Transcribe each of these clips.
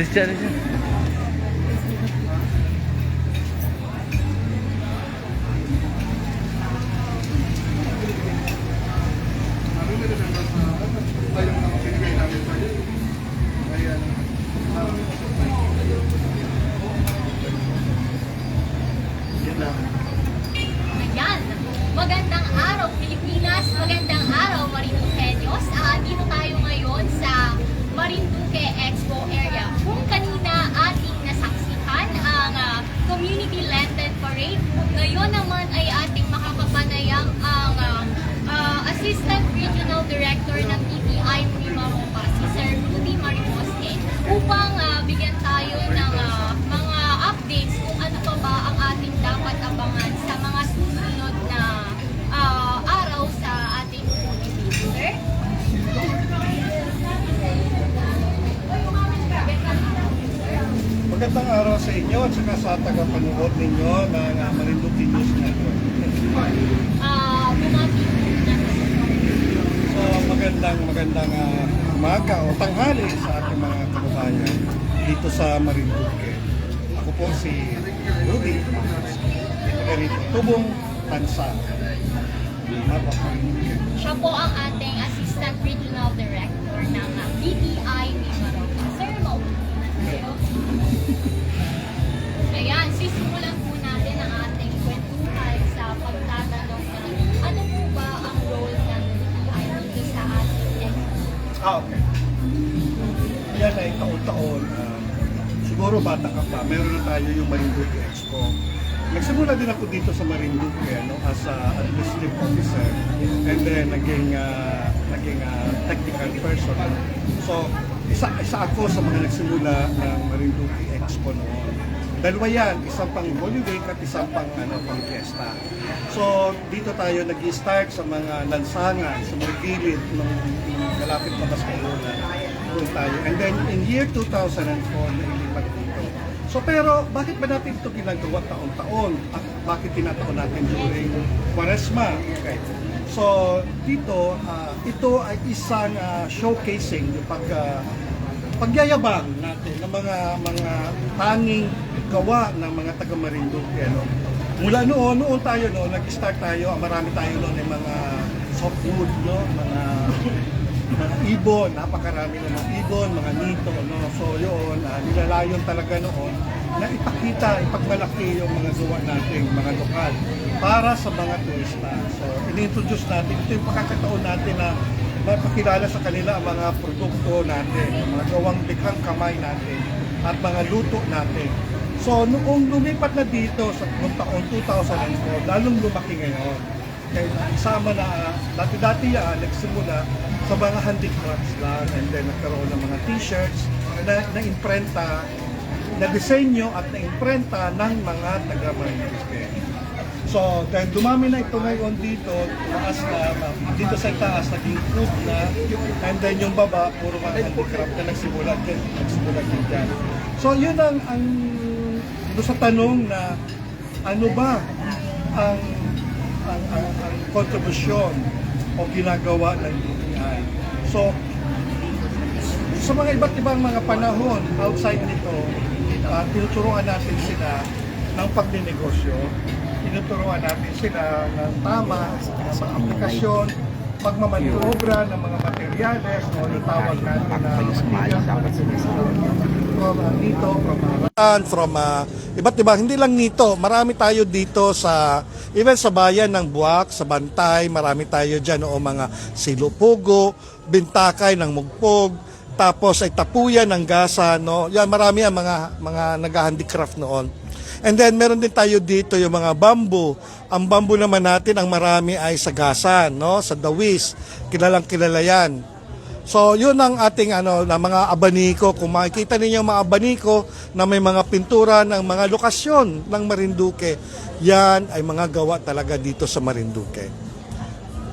List araw sa inyo at saka sa tagapanood ninyo ng uh, Marinduque News Network. Ah, So magandang magandang uh, umaga o tanghali sa ating mga kababayan dito sa Marinduque. Ako po si Rudy, ito rito, Tubong Tansa. Siya po ang ating Assistant Regional Director ng BPI Mimaropa. Sir, maupo na. Ayan, sisimulan po natin ang ating kwentuhan sa pagtatanong na ano po ba ang role ng dito sa ating expo? Ah, okay. Yan ay taon-taon. ah, siguro bata ka pa, meron na tayo yung Marinduque Expo. Nagsimula din ako dito sa Marinduque ano, as a administrative officer and then naging, ah, naging ah, technical person. So, isa, isa ako sa mga nagsimula ng Marinduque Expo noon. Dalawa yan, isang pang Holy at isang pang, ano, pang fiesta. So, dito tayo nag-start sa mga lansangan, sa mga gilid ng malapit na. Doon tayo. And then, in year 2004, nailipat dito. So, pero bakit ba natin ito ginagawa taon-taon? At bakit tinataon natin during Quaresma? Okay. So, dito, ah, ito ay isang ah, showcasing yung pag, ah, pagyayabang natin ng mga mga tanging gawa ng mga taga Marinduque ano. Mula noon, noon tayo no, nag-start tayo, marami tayo noon ng mga softwood no, mga mga ibon, napakarami na mga ibon, mga nito, no. So yun, uh, nilalayon talaga noon na ipakita, ipagmalaki yung mga gawa natin, mga lokal, para sa mga turista. So, in-introduce natin, ito yung pagkakataon natin na mapakilala sa kanila ang mga produkto natin, ang mga gawang likhang kamay natin, at mga luto natin. So, noong lumipat na dito sa taon 2004, lalong lumaki ngayon. Kaya isama na, ah, dati-dati yan, nagsimula sa mga handicrafts lang, and then nagkaroon ng mga t-shirts na, na imprenta, na disenyo at na imprenta ng mga taga Marinduque. So, dahil dumami na ito ngayon dito, taas na, dito sa taas, naging food na, and then yung baba, puro mga handicraft na nagsimula din, nagsimula din dyan. So, yun ang, ang doon sa tanong na ano ba ang ang, ang, ang kontribusyon o ginagawa ng DTI. So, sa mga iba't ibang mga panahon outside nito, uh, tinuturuan natin sila ng pagninegosyo. Tinuturuan natin sila ng tama sa aplikasyon, pagmamaniobra ng mga materyales o yung tawag natin na material from uh, nito, from uh, from uh, iba't iba, hindi lang nito, marami tayo dito sa, even sa bayan ng Buwak, sa Bantay, marami tayo dyan, o mga silupugo, bintakay ng mugpog, tapos ay tapuyan ng gasa, no? Yan, marami ang mga, mga nag-handicraft noon. And then, meron din tayo dito yung mga bamboo. Ang bamboo naman natin, ang marami ay sa gasa, no? Sa dawis. Kilalang kilala yan. So, yun ang ating ano, na mga abaniko. Kung makikita ninyo mga abaniko na may mga pintura ng mga lokasyon ng Marinduque, yan ay mga gawa talaga dito sa Marinduque.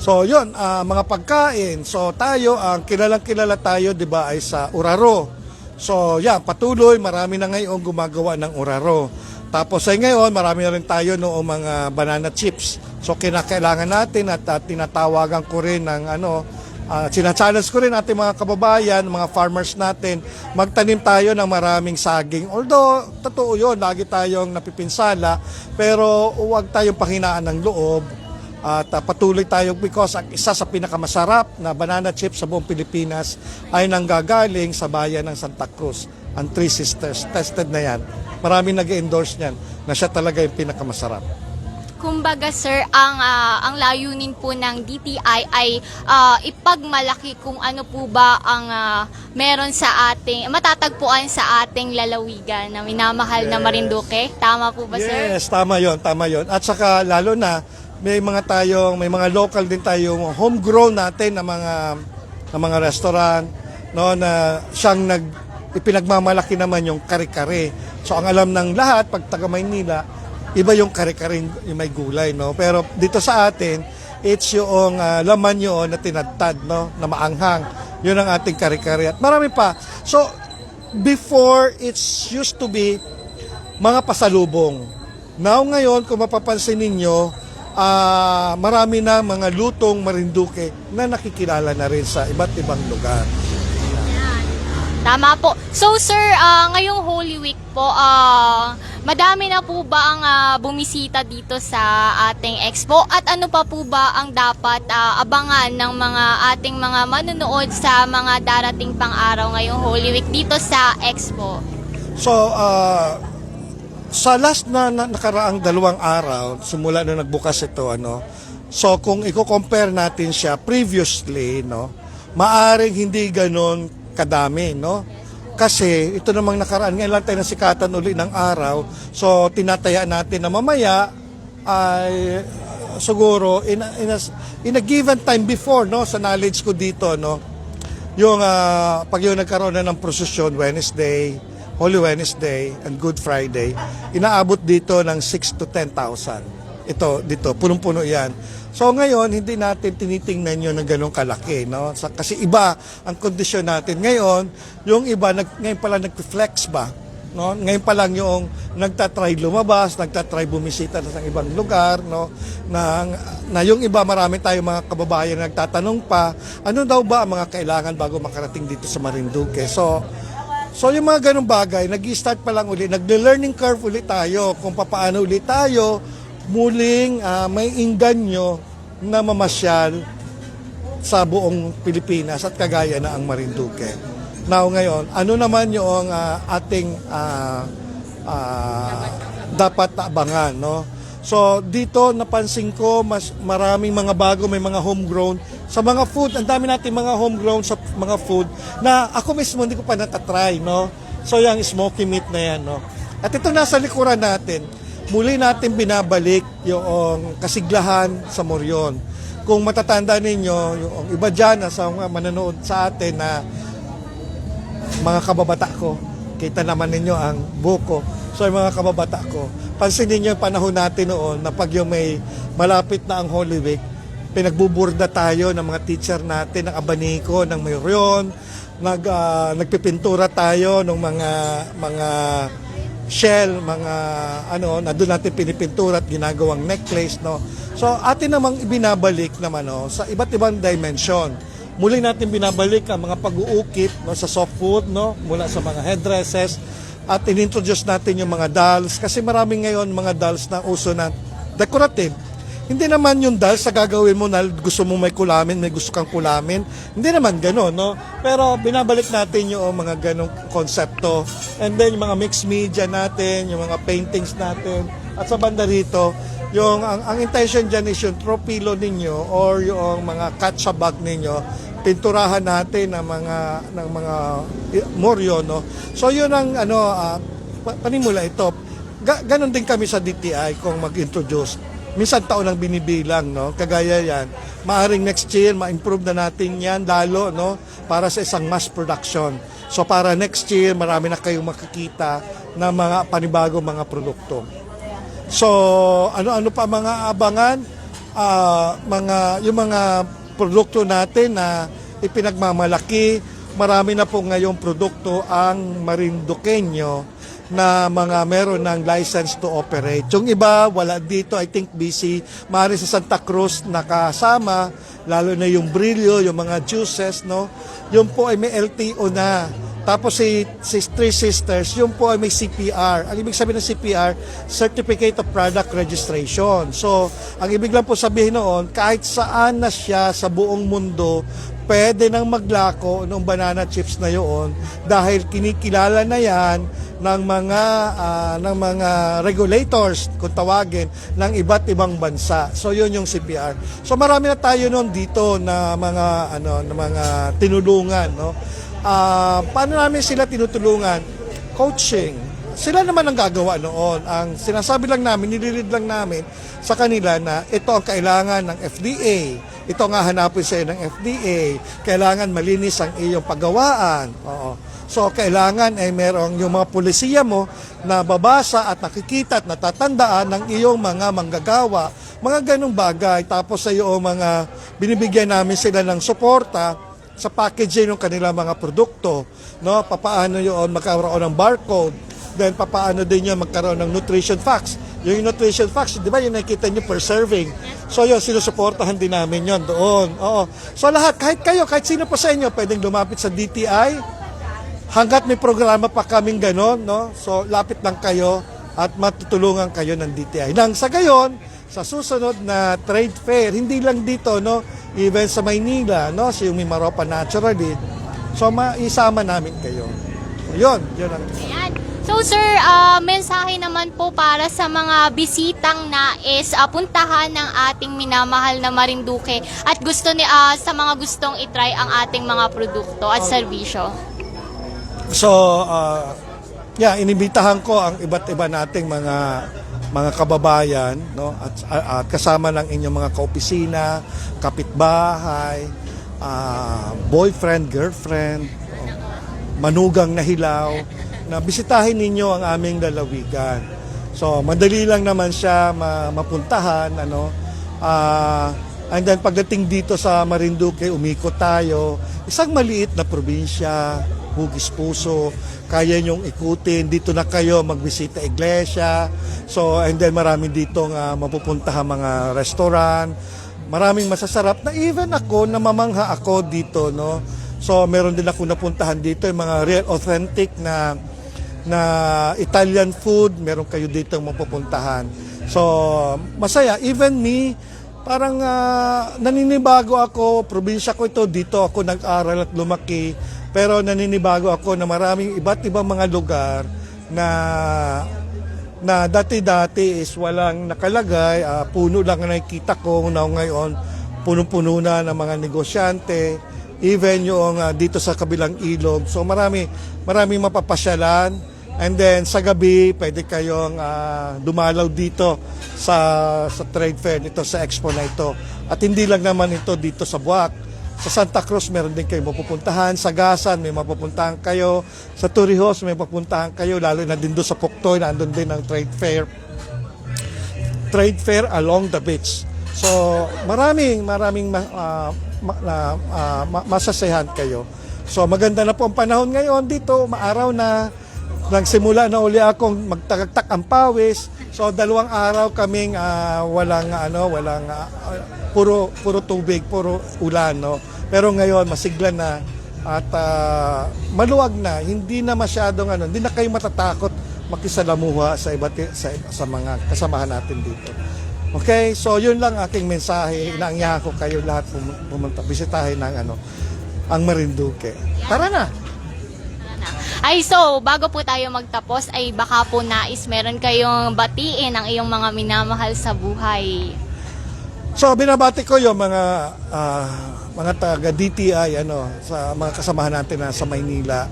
So, yun, ah, mga pagkain. So, tayo, ang kilalang kilala tayo, di ba, ay sa Uraro. So, yan, patuloy, marami na ngayon gumagawa ng Uraro. Tapos ay ngayon, marami na rin tayo noong mga banana chips. So, kinakailangan natin at ah, tinatawagan ko rin ng ano, Ah, challenge ko rin ating mga kababayan, mga farmers natin, magtanim tayo ng maraming saging. Although, totoo yun, lagi tayong napipinsala, pero huwag tayong panghinaan ng loob. At ah, patuloy tayo because ang isa sa pinakamasarap na banana chips sa buong Pilipinas ay nanggagaling sa bayan ng Santa Cruz. Ang Three Sisters, tested na yan. Maraming nag-endorse niyan na siya talaga yung pinakamasarap. Kumbaga sir, ang ah, ang layunin po ng DTI ay ah, ipagmalaki kung ano po ba ang ah, meron sa ating matatagpuan sa ating lalawigan na minamahal na. Marinduque. Tama po ba sir? Yes, tama yon, tama yon. At saka lalo na may mga tayong may mga local din tayong homegrown natin na mga na mga restaurant no na siyang nag ipinagmamalaki naman yung kare-kare. So ang alam ng lahat pag taga Maynila, iba yung kare-kare yung may gulay no. Pero dito sa atin, it's yung ah, laman yun na tinadtad no na maanghang. Yun ang ating kare-kare at marami pa. So before it's used to be mga pasalubong. Now ngayon, kung mapapansin ninyo, ah, marami na mga lutong marinduke na nakikilala na rin sa iba't ibang lugar. Tama po. So sir, ah, ngayong Holy Week po, ah, madami na po ba ang ah, bumisita dito sa ating expo? At ano pa po ba ang dapat ah, abangan ng mga ating mga manonood sa mga darating pang araw ngayong Holy Week dito sa expo? So, ah, sa last na, na nakaraang dalawang araw, simula na nagbukas ito, ano, so kung i-compare natin siya previously, no, maaring hindi ganon kadami, no? Kasi ito namang nakaraan, ngayon lang tayo nasikatan uli ng araw, so tinataya natin na mamaya ay uh, siguro in a, in, a, in a given time before, no, sa knowledge ko dito, no, yung ah, pag yung nagkaroon na ng prosesyon Wednesday, Holy Wednesday and Good Friday, inaabot dito ng 6 to 10,000. Ito, dito, punong-puno yan. So ngayon, hindi natin tinitingnan yun ng ganong kalaki. No? Kasi iba ang kondisyon natin. Ngayon, yung iba, nag, ngayon pala nag-flex ba? No? Ngayon pa lang yung nagtatry lumabas, nagtatry bumisita sa ibang lugar, no? Na, na yung iba marami tayong mga kababayan na nagtatanong pa, ano daw ba ang mga kailangan bago makarating dito sa Marinduque? So, So yung mga ganong bagay, nag-start pa lang uli, nagle-learning curve ulit tayo kung papaano ulit tayo muling ah, may inganyo na mamasyal sa buong Pilipinas at kagaya na ang Marinduque. Now ngayon, ano naman yung ah, ating ah, ah, dapat abangan, no? So dito napansin ko mas maraming mga bago, may mga homegrown sa mga food. Ang dami natin mga homegrown sa mga food na ako mismo hindi ko pa natatry, no? So yung smoky meat na yan, no? At ito nasa likuran natin, muli natin binabalik yung kasiglahan sa Moryon. Kung matatanda ninyo, yung iba dyan sa mga manonood sa atin na mga kababata ko, kita naman ninyo ang buko. So yung mga kababata ko, pansinin niyo yung panahon natin noon na pag yung may malapit na ang Holy Week, pinagbuburda tayo ng mga teacher natin ng abaniko, ng Moryon, nag, ah, nagpipintura tayo ng mga mga shell, mga ano, na doon natin pinipintura at ginagawang necklace, no. So atin namang ibinabalik naman no, sa iba't ibang dimension. Muli natin binabalik ang mga pag-uukit no, sa soft food, no, mula sa mga headdresses, at inintroduce natin yung mga dolls, kasi maraming ngayon mga dolls na uso na decorative. Hindi naman yung dolls sa gagawin mo na gusto mo may kulamin, may gusto kang kulamin. Hindi naman gano'n, no? Pero binabalik natin yung mga ganong konsepto. And then yung mga mixed media natin, yung mga paintings natin. At sa banda rito, yung ang, ang intention dyan is yung tropilo ninyo or yung mga catch bag ninyo pinturahan natin ng mga ng mga moryo no so yun ang ano pa- panimula ito Ga- ganon din kami sa DTI kung mag-introduce minsan taon ang binibilang no? Kagaya yan maaring next year ma-improve na natin yan lalo no? Para sa isang mass production. So para next year marami na kayong makikita na mga panibago mga produkto. So, ano-ano pa mga abangan? Ah, mga yung mga produkto natin na ipinagmamalaki, marami na po ngayong produkto ang Marinduqueño na mga meron ng license to operate. Yung iba, wala dito, I think busy. Maaari sa Santa Cruz nakasama, lalo na yung Brillo, yung mga juices, no? Yung po ay may LTO na. Tapos si, si Three Sisters, yung po ay may CPR. Ang ibig sabihin ng CPR, Certificate of Product Registration. So, ang ibig lang po sabihin noon, kahit saan na siya sa buong mundo, pwede nang maglako ng banana chips na yun dahil kinikilala na yan ng mga ah, ng mga regulators kung tawagin ng iba't ibang bansa. So yun yung CPR. So marami na tayo noon dito na mga ano na mga tinulungan, no. Ah, paano namin sila tinutulungan? Coaching. Sila naman ang gagawa noon. Ang sinasabi lang namin, nililid lang namin sa kanila na ito ang kailangan ng FDA. Ito nga hanapin sa'yo ng FDA. Kailangan malinis ang iyong paggawaan. Oo. So, kailangan ay merong yung mga pulisiya mo na babasa at nakikita at natatandaan ng iyong mga manggagawa. Mga ganong bagay. Tapos sa iyong mga binibigyan namin sila ng suporta sa packaging ng kanilang mga produkto. No? Papaano yun magkaroon ng barcode. Then papaano din yun magkaroon ng nutrition facts. Yung nutrition facts, di ba yung nakikita nyo per serving. So yun, sinusuportahan din namin yun doon. Oo. So lahat, kahit kayo, kahit sino pa sa inyo, pwedeng lumapit sa DTI. Hanggat may programa pa kaming ganon, no? So lapit lang kayo at matutulungan kayo ng DTI. Nang sa gayon, sa susunod na trade fair, hindi lang dito, no? Even sa Maynila, no? Sa yung Mimaropa Naturally. So maisama namin kayo. Yun, yun ang Ayan. So sir, ah, mensahe naman po para sa mga bisitang nais ah, puntahan ng ating minamahal na Marinduque at gusto ni ah, sa mga gustong itry ang ating mga produkto at serbisyo. So, uh, yeah, inibitahan ko ang iba't iba nating mga mga kababayan, no? At, at kasama ng inyong mga kaopisina, kapitbahay, ah, boyfriend, girlfriend, manugang na hilaw, na bisitahin ninyo ang aming lalawigan. So, madali lang naman siya ma- mapuntahan, ano? Ah, and then pagdating dito sa Marinduque, umikot tayo. Isang maliit na probinsya, hugis puso, kaya nyong ikutin. Dito na kayo magbisita iglesia. So, and then marami dito nga mapupuntahan mga restaurant. Maraming masasarap na even ako, namamangha ako dito, no? So, meron din ako napuntahan dito, yung mga real authentic na na Italian food, meron kayo dito mapupuntahan. So, masaya. Even me, parang ah, naninibago ako, probinsya ko ito, dito ako nag-aral at lumaki. Pero naninibago ako na maraming iba't ibang mga lugar na na dati-dati is walang nakalagay, ah, puno lang ang nakikita ko na ngayon, puno-puno na ng mga negosyante, even yung ah, dito sa kabilang ilog. So marami, marami mapapasyalan. And then sa gabi, pwede kayong ah, dumalaw dito sa sa trade fair nito sa expo na ito. At hindi lang naman ito dito sa Buwak. Sa Santa Cruz, meron din kayo mapupuntahan. Sa Gasan, may mapupuntahan kayo. Sa Torrijos, may mapupuntahan kayo. Lalo na din doon sa Puktoy, nandun din ang trade fair. Trade fair along the beach. So, maraming, maraming ma, ah, ma- na, ah, ma- masasayahan kayo. So, maganda na po ang panahon ngayon dito. Maaraw na. Nagsimula na uli akong magtagagtak ang pawis. So, dalawang araw kaming ah, walang, ano, walang, ah, puro, puro tubig, puro ulan, no? Pero ngayon, masigla na at ah, maluwag na. Hindi na masyadong, ano, hindi na kayo matatakot makisalamuha sa iba't sa, sa mga kasamahan natin dito. Okay, so yun lang aking mensahe. Inaangyahan ko kayo lahat pum- pumunta, bisitahin ng ano, ang Marinduque. Tara na! Ay so, bago po tayo magtapos ay baka po nais meron kayong batiin ang iyong mga minamahal sa buhay. So binabati ko yung mga ah, mga taga DTI ano sa mga kasamahan natin na sa Maynila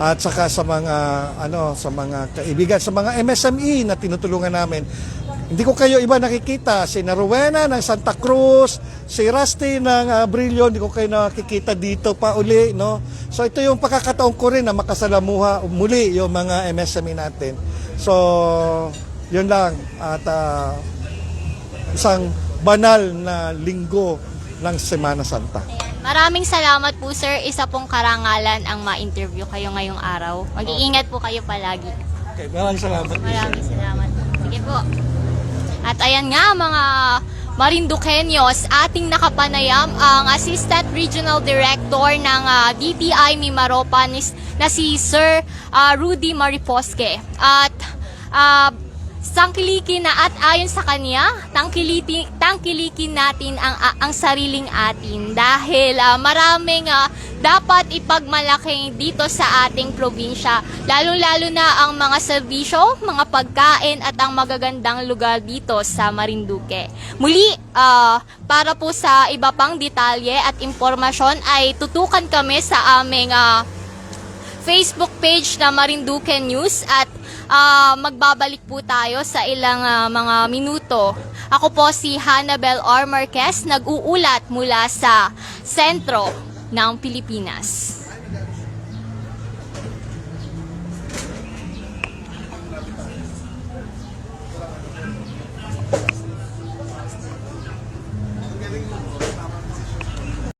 at saka sa mga ano sa mga kaibigan sa mga MSME na tinutulungan namin. Hindi ko kayo iba nakikita si Rowena ng Santa Cruz, si Rusty ng ah, Brillo, hindi ko kayo nakikita dito pa uli no. So ito yung pagkakataon ko rin na makasalamuha muli yung mga MSME natin. So yun lang at ah, isang banal na linggo ng Semana Santa. Maraming salamat po sir. Isa pong karangalan ang ma-interview kayo ngayong araw. Mag-iingat po kayo palagi. Okay, maraming salamat. Maraming salamat. Sige po. At ayan nga mga Marinduqueños, ating nakapanayam ang Assistant Regional Director ng ah, DTI Mimaropa na si Sir ah, Rudy Mariposque. At ah, tangkilikin na at ayon sa kanya, tangkilitin, tangkilikin natin ang, ang sariling atin dahil ah, maraming ah, dapat ipagmalaki dito sa ating probinsya. Lalo-lalo na ang mga serbisyo, mga pagkain at ang magagandang lugar dito sa Marinduque. Muli, ah, para po sa iba pang detalye at impormasyon ay tutukan kami sa aming ah, Facebook page na Marinduque News at ah, magbabalik po tayo sa ilang ah, mga minuto. Ako po si Hannabel R. Marquez, nag-uulat mula sa sentro ng Pilipinas.